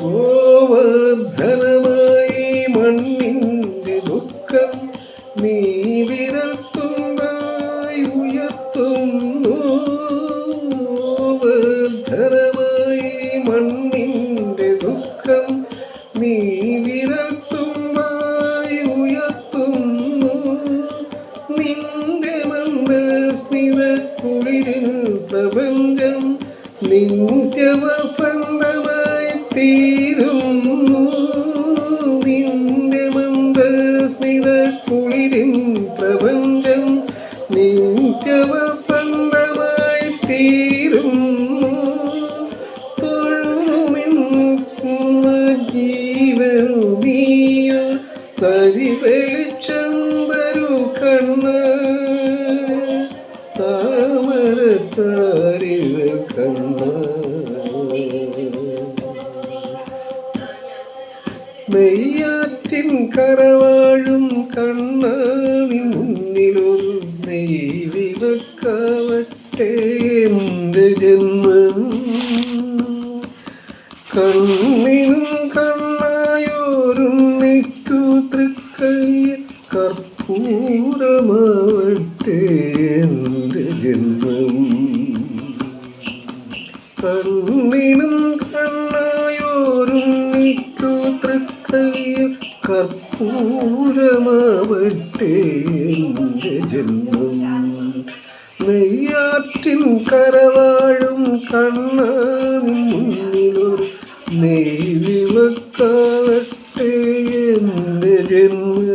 ഗോവർദ്ധനമായി മണ്ണിന്റെ ദുഃഖം നീ വിരൽത്തുമ്പായി ഉയർത്തുന്നു. ഗോവർദ്ധനമായി മണ്ണിന്റെ ദുഃഖം നീ വിരൽത്തുമ്പായി ഉയർത്തുന്നു. നിന്റെ മന്ദസ്മിത കുളിരിൽ പ്രപഞ്ചം നിത്യവസന്തമായി തീരുന്നു. നിന്റെ മന്ദസ്മിത കുളിരിൻ പ്രപഞ്ചം നിത്യവസന്തമായി തീരുന്നു. തൊഴുതുമിന്ന ജീവനുമീയ കരിവെളിച്ചന്തരു കണ്ണ്. താമരത്താരിക കണ്ണ്. നെയ്യാറ്റിൻ കരവാഴും കണ്ണാണി മുന്നിലൊരു നെയ്വിവക്കാവട്ടെ എന്റെ ജന്മം. കണ്ണിനും കണ്ണായോരുണ്ണിക്കു തൃക്കൈ കർപ്പൂരമാവട്ടെ എന്റെ ജന്മം. കണ്ണിനും കണ്ണായോരുണ്ണിക്കു തൃക്കൈ കർപ്പൂരമാവട്ടെ ജന്മം. നെയ്യാറ്റിൻ കരവാഴും കണ്ണാനിൻ മുന്നിലൊരു നെയ്വിളക്കാവട്ടെ ജന്മം.